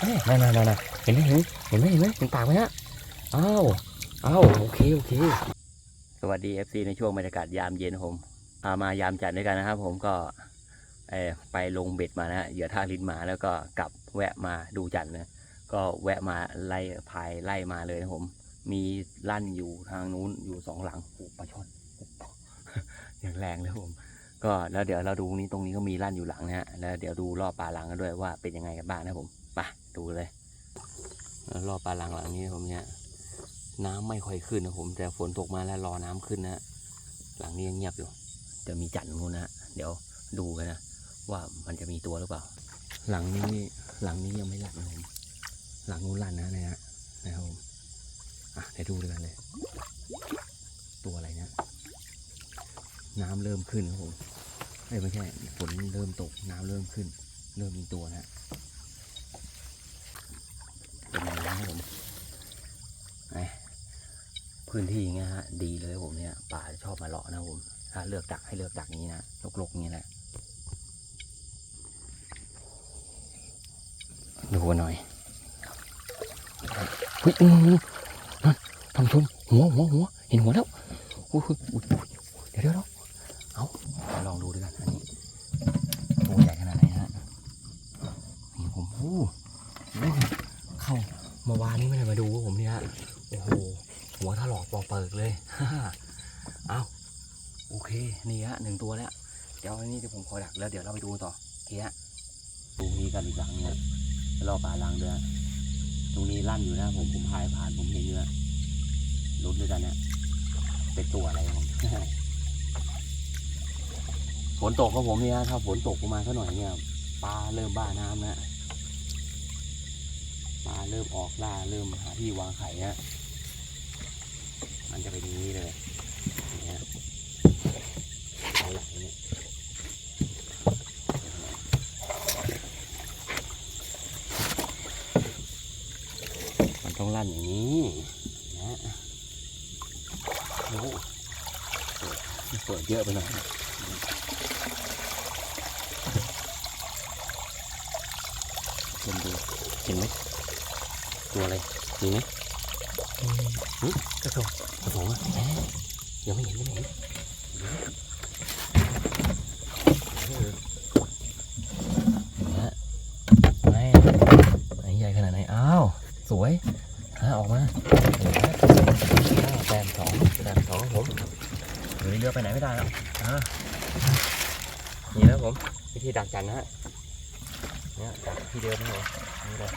เอ้นั่นนั่นนั่นเห็นไหมเห็นเห็นไหมเห็นไหมเห็นปากไหมฮะอ้าวอ้าวโอเคโอเค สวัสดี FC ในช่วงบรรยากาศยามเย็นผมอ่ามายามจัดด้วยกันนะครับ ผมก็ไปลงเบ็ดมานะฮะเหยื่อท่าลิ้นหมาแล้วก็กลับแวะมาดูจันทร์นะก็แวะมาไล่พายไล่มาเลยนะผม มีลั่นอยู่ทางนู้นอยู่สองหลังโอ้ปลาช่อนอย่างแรงเลยผม ก็แล้วเดี๋ยวเราดูนี้ตรงนี้ก็มีลั่นอยู่หลังนะฮะแล้วเดี๋ยวดูรอบปลาหลังกันด้วยว่าเป็นยังไงกันบ้างนะผม ไปดูเลยแล้วรอปลาหลังหลังนี้ผมเนี่ยน้ำไม่ค่อยขึ้นนะผม แต่ฝนตกมาแล้วรอน้ำขึ้นนะหลังนี้ยังเงียบอยู่จะมีจันทร์นู้นนะเดี๋ยวดูกันนะว่ามันจะมีตัวหรือเปล่า หลังนี้หลังนี้ยังไม่ลั่นนะผมหลังนู้นลั่นนะนะฮะนะครับผมอะเดี๋ยวดูด้วยกันเลย ตัวอะไรเนี่ยน้ำเริ่มขึ้นครับผมเอ้ยไม่ใช่ฝนเริ่มตกน้ำเริ่มขึ้น เริ่มมีตัวนะเป็นอย่างนี้ครับผมไอ้ พื้นที่อย่างเงี้ยฮะดีเลยผมเนี่ยป่าชอบมาเลาะนะผมถ้าเลือกดักให้เลือกดักนี้นะลกๆอย่างนี้แหละดูกันหน่อยเฮ้ยอื้ออนั่นท่านผู้ชมหัวหัวหัวเห็นหัวแล้วอุ้ยอุ้ยหุยหุยเดี๋ยวเดี๋ยวเดี๋ยวเอาลองดูด้วยกันอันนี้ตัวใหญ่ขนาดไหนฮะนี่ผมโอ้เข้ามาวานนี้ไม่ได้มาดูผมเนี่ยโอ้โห ปิกเลยเอาโอเค นี่ฮะหนึ่งตัวแล้ว เดี๋ยวอันนี้เดี๋ยวผมขอดักแล้วเดี๋ยวเราไปดูต่อเคฮะตรงนี้กันอีกหลังเนี่ยรอป่าลังเดือตรงนี้ลั่นอยู่นะผมผมพายผ่านผมเห็นอยู่นะลุ้นด้วยกันเนี่ยเป็นตัวอะไรผมฝนตกของผมเนี่ยถ้าฝนตกประมาณสักหน่อยเนี่ยปลาเริ่มบ้าน้ำแล้วปลาเริ่มออกล่าเริ่มหาที่วางไข่นะ มันจะเป็นอย่างนี้เลยอย่างเงี้ยเอาหลังเนี่ยมันต้องลั่นอย่างนี้นะโอ้โหเปิดเยอะไปหน่อยเห็นดูเห็นไหมตัวอะไรมีไหมกระสอบ กระโถงอะแหมยังไม่เห็นยังไม่เห็นฮะไหนไหนใหญ่ขนาดไหน อ้าว สวยฮะออกมาเห็นไหมอ้าวแต้มสองแต้มสองผมเรือเรือไปไหนไม่ได้แล้วอ่านี่นะผม วิธีดักจันนะฮะเนี่ยดักที่เดิมนี่เลยนี่เลย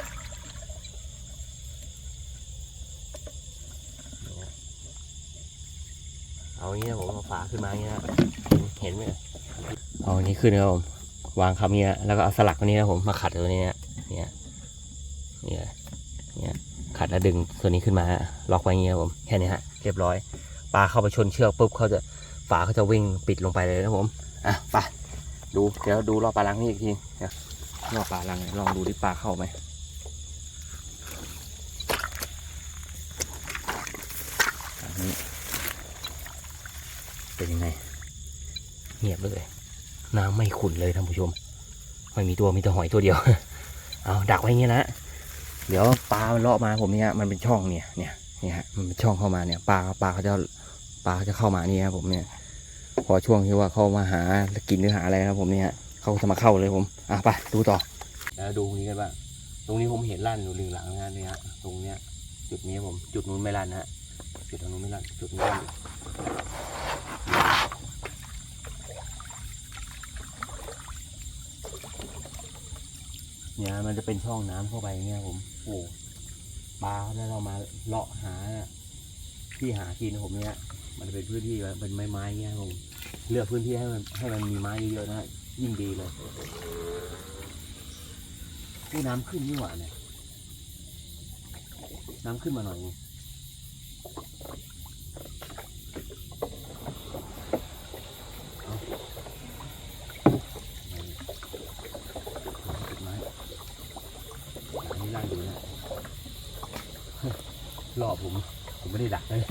อาอย่างนี้นะผมเอาฝาขึ้นมาอย่างนี้นะเห็นไหมเอาอันนี้ขึ้นนะครับผมวางคำนี้นะแล้วก็เอาสลักตัวนี้นะผมมาขัดตัวนี้นะเนี่ยเนี่ยเนี่ยขัดแล้วดึงตัวนี้ขึ้นมาล็อกไว้อย่างนี้ครับผมแค่นี้ฮะเรียบร้อยปลาเข้าไปชนเชือกปุ๊บเขาจะฝาเขาจะวิ่งปิดลงไปเลยนะผมอะไปดูเดี๋ยวดูรอบปลาลังนี่อีกทีเดี๋ยวรอบปลาลังลองดูที่ปลาเข้าไหมอันนี้ เป็นยังไง เงียบเลยน้ำไม่ขุ่นเลยท่านผู้ชม ไม่มีตัวมีแต่หอยตัวเดียว เอาดักไว้อย่างเงี้ยนะเดี๋ยวปลามันเลาะมาผมเนี่ยมันเป็นช่องเนี่ยเนี่ยเนี่ยฮะมันเป็นช่องเข้ามาเนี่ยปลาปลาเขาจะปลาเขาจะเข้ามานี่ครับผมเนี่ย พอช่วงที่ว่าเขามาหากินหรือหาอะไรครับผมเนี่ยเขาจะมาเข้าเลยผมอะไปดูต่อแล้วดูตรงนี้กันบ้างตรงนี้ผมเห็นลั่นอยู่หนึ่งหลังนะฮะเนี่ยฮะตรงเนี้ยจุดนี้ผมจุดนู้นไม่ลั่นนะฮะจุดตรงนู้นไม่ลั่นจุดนี้ลั่น เนี่ยมันจะเป็นช่องน้ำเข้าไปอย่างเงี้ยผมโอ้ปลาแล้วเรามาเลาะหาที่หากินผมเนี่ยมันจะเป็นพื้นที่เป็นไม้ๆเงี้ยผมเลือกพื้นที่ให้มันให้มันมีไม้เยอะๆนะฮะยิ่งดีเลยนี่น้ำขึ้นนี่หว่าเนี่ยน้ำขึ้นมาหน่อยนึงเอาติดไม้ อันนี้นั่งอยู่นะ รอบผมผมไม่ได้ดักเลย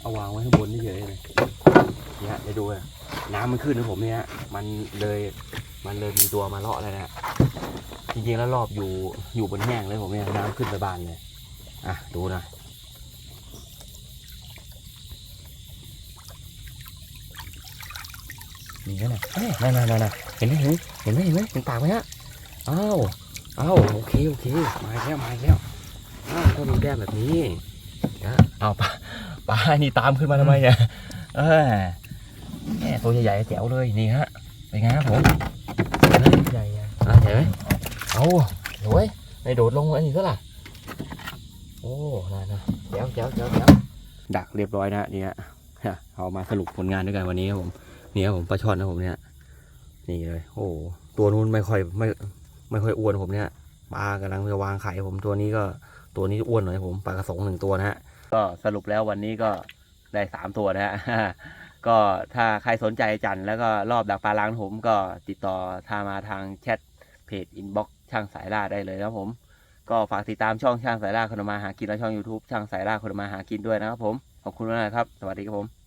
เอาวางไว้ข้างบนนี่เฉยเลยเนี่ยเดี๋ยวดูนะน้ำมันขึ้นนะผมเนี่ยมันเลยมันเริ่มมีตัวมาเลาะแล้วนะจริงๆแล้วรอบอยู่อยู่บนแห้งเลยผมเนี่ยน้ำขึ้นไปบานเลยอะดูนะมีแล้วนะนั่นนั่นนั่นเห็นไหมเห็นไหมเห็นไหมเห็นปากไหมฮะอ้าวอ้าวโอเคโอเคมาอีกแล้วมาอีกแล้ว อ้าวก็มีแก้มแบบนี้นะเอาปลาปลานี่ตามขึ้นมาทำไมเนี่ยเออแหมตัวใหญ่ๆแจ๋วเลยนี่ฮะเป็นไงครับผมใหญ่อะอะเห็นไหมเอาโอ้ยไอโดดลงอันนี้ก็ล่ะโอ้น่านะแจ๋วแจ๋วแจ๋วแจ๋วดักเรียบร้อยนะเนี่ยฮะเอามาสรุปผลงานด้วยกันวันนี้ครับผมนี่ครับผมปลาช่อนนะผมเนี่ยนี่เลย โอ้ตัวนู้นไม่ค่อยไม่ไม่ค่อยอ้วนผมเนี่ย ปลากำลังจะวางไข่ผมตัวนี้ก็ตัวนี้อ้วนหน่อยผมปลากระสงหนึ่งตัวนะฮะก็สรุปแล้ววันนี้ก็ได้สามตัวนะฮะก็ถ้าใครสนใจจันแล้วก็รอบดักปลาล้างผมก็ติดต่อทามาทางแชทเพจอินบ็อกช่างสายล่าได้เลยนะผม ก็ฝากติดตามช่องช่างสายล่าคนมาหากินและช่อง YouTube ช่างสายล่าคนมาหากินด้วยนะครับผม ขอบคุณมากครับ สวัสดีครับผม